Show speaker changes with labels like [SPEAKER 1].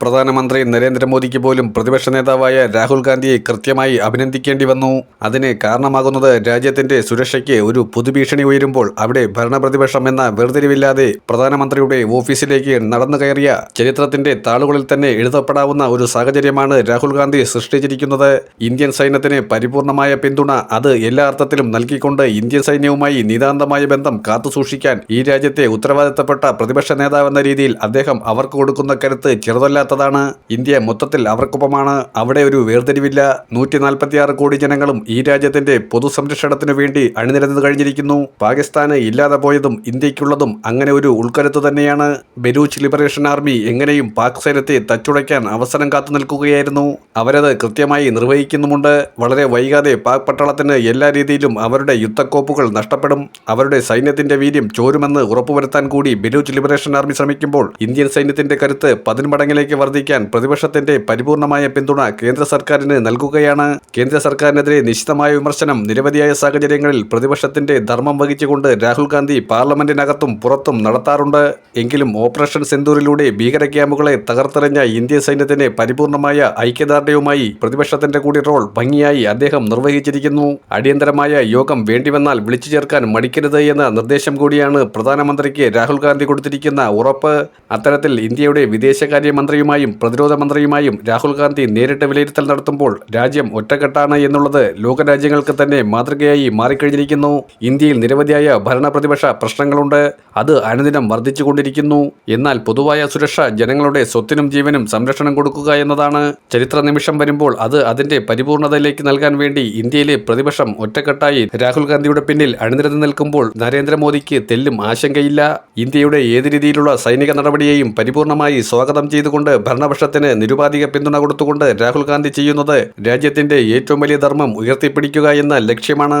[SPEAKER 1] പ്രധാനമന്ത്രി നരേന്ദ്രമോദിക്ക് പോലും പ്രതിപക്ഷ നേതാവായ രാഹുൽ ഗാന്ധിയെ കൃത്യമായി അഭിനന്ദിക്കേണ്ടി വന്നു. അതിന് കാരണമാകുന്നത് രാജ്യത്തിന്റെ സുരക്ഷയ്ക്ക് ഒരു പുതുഭീഷണി ഉയരുമ്പോൾ അവിടെ ഭരണപ്രതിപക്ഷം എന്ന വേർതിരിവില്ലാതെ പ്രധാനമന്ത്രിയുടെ ഓഫീസിലേക്ക് നടന്നു കയറിയ ചരിത്രത്തിന്റെ താളുകളിൽ തന്നെ എഴുതപ്പെടാവുന്ന ഒരു സാഹചര്യമാണ് രാഹുൽ ഗാന്ധി സൃഷ്ടിച്ചിരിക്കുന്നത്. ഇന്ത്യൻ സൈന്യത്തിന് പരിപൂർണമായ പിന്തുണ അത് എല്ലാ അർത്ഥത്തിലും നൽകിക്കൊണ്ട് ഇന്ത്യൻ സൈന്യവുമായി നിതാന്തമായ ബന്ധം കാത്തുസൂക്ഷിക്കാൻ ഈ രാജ്യത്തെ ഉത്തരവാദിത്തപ്പെട്ട പ്രതിപക്ഷ നേതാവെന്ന രീതിയിൽ അദ്ദേഹം അവർക്ക് കൊടുക്കുന്ന കരുത്ത് ചെറുതല്ലാത്തതാണ് ഇന്ത്യ മൊത്തത്തിൽ അവർക്കൊപ്പമാണ്. അവിടെ ഒരു വേർതിരിവില്ല. നൂറ്റി നാൽപ്പത്തിയാറ് കോടി ജനങ്ങളും ഈ രാജ്യത്തിന്റെ പൊതുസംരക്ഷണത്തിനു വേണ്ടി അണിനിരന്നു കഴിഞ്ഞിരിക്കുന്നു. പാകിസ്ഥാന് ഇല്ലാതെ പോയതും ഇന്ത്യക്കുള്ളതും അങ്ങനെ ഒരു ഉൾക്കരുത്ത് തന്നെയാണ്. ബലൂച്ച് ലിബറേഷൻ ആർമി എങ്ങനെയും പാക് സൈന്യത്തെ തച്ചുടയ്ക്കാൻ അവസരം കാത്തു നിൽക്കുകയായിരുന്നു. അവരത് കൃത്യമായി നിർവഹിക്കുന്നുമുണ്ട്. വളരെ വൈകാതെ പാക് പട്ടാളത്തിന് എല്ലാ രീതിയിലും അവരുടെ യുദ്ധക്കോപ്പുകൾ നഷ്ടപ്പെടും. അവരുടെ സൈന്യത്തിന്റെ വീര്യം ചോരുമെന്ന് ഉറപ്പുവരുത്താൻ കൂടി ബലൂച്ച് ലിബറേഷൻ ആർമി ശ്രമിക്കുമ്പോൾ ഇന്ത്യൻ സൈന്യത്തിന്റെ കരുത്ത് പതിന്മടങ്ങിലേക്ക് വർദ്ധിക്കാൻ പ്രതിപക്ഷത്തിന്റെ പരിപൂർണമായ പിന്തുണ കേന്ദ്ര സർക്കാരിന് നൽകുകയാണ്. കേന്ദ്ര സർക്കാരിനെതിരെ നിശിതമായ വിമർശനം നിരവധിയായ സാഹചര്യങ്ങളിൽ പ്രതിപക്ഷത്തിന്റെ ധർമ്മം വഹിച്ചുകൊണ്ട് രാഹുൽ ഗാന്ധി പാർലമെന്റിനകത്തും പുറത്തും നടത്താറുണ്ട്. എങ്കിലും ഓപ്പറേഷൻ സിന്ദൂരിലൂടെ ഭീകര ക്യാമ്പുകളെ തകർത്തെറിഞ്ഞ ഇന്ത്യൻ സൈന്യത്തിന് പരിപൂർണമായ ഐക്യദാർഢ്യവുമായി പ്രതിപക്ഷത്തിന്റെ കൂടി റോൾ ഭംഗിയായി അദ്ദേഹം നിർവഹിച്ചിരിക്കുന്നു. അടിയന്തരമായ യോഗം വേണ്ടിവന്നാൽ വിളിച്ചു ചേർക്കാൻ മടിക്കരുത് എന്ന നിർദ്ദേശം കൂടിയാണ് പ്രധാനമന്ത്രിക്ക് രാഹുൽ ഗാന്ധി കൊടുത്തിരിക്കുന്ന ഉറപ്പ്. അത്തരത്തിൽ ഇന്ത്യയുടെ വിദേശകാര്യമന്ത്രിയുമായും പ്രതിരോധ മന്ത്രിയുമായും രാഹുൽ ഗാന്ധി നേരിട്ട് വിലയിരുത്തൽ നടത്തുമ്പോൾ രാജ്യം ഒറ്റക്കെട്ടാണ് എന്നുള്ളത് ലോകരാജ്യങ്ങൾക്ക് തന്നെ മാതൃകയായി മാറിക്കഴിഞ്ഞിരിക്കുന്നു. ഇന്ത്യയിൽ നിരവധിയായ ഭരണപ്രതിപക്ഷ പ്രശ്നങ്ങളുണ്ട്. അത് അനുദിനം വർദ്ധിച്ചുകൊണ്ടിരിക്കുന്നു. എന്നാൽ പൊതുവായ സുരക്ഷ ജനങ്ങളുടെ സ്വത്തിനും ജീവനും സംരക്ഷണം കൊടുക്കുക എന്നതാണ്. ചരിത്ര നിമിഷം വരുമ്പോൾ അത് അതിന്റെ പരിപൂർണതയിലേക്ക് നൽകാൻ വേണ്ടി ഇന്ത്യയിലെ പ്രതിപക്ഷം ഒറ്റക്കെട്ടായി രാഹുൽ ഗാന്ധിയുടെ പിന്നിൽ അണിനിരന്ന് നിൽക്കുമ്പോൾ നരേന്ദ്രമോദിക്ക് തെല്ലും ആശങ്കയില്ല. ഇന്ത്യയുടെ ഏത് രീതിയിലുള്ള സൈനിക നടപടിയെയും പരിപൂർണമായി സ്വാഗതം ചെയ്തുകൊണ്ട് ഭരണപക്ഷത്തിന് നിരുപാധിക പിന്തുണ കൊടുത്തുകൊണ്ട് രാഹുൽ ഗാന്ധി ചെയ്യുന്നത് രാജ്യത്തിന്റെ ഏറ്റവും വലിയ ധർമ്മം ഉയർത്തിപ്പിടിക്കുക എന്ന ലക്ഷ്യമാണ്.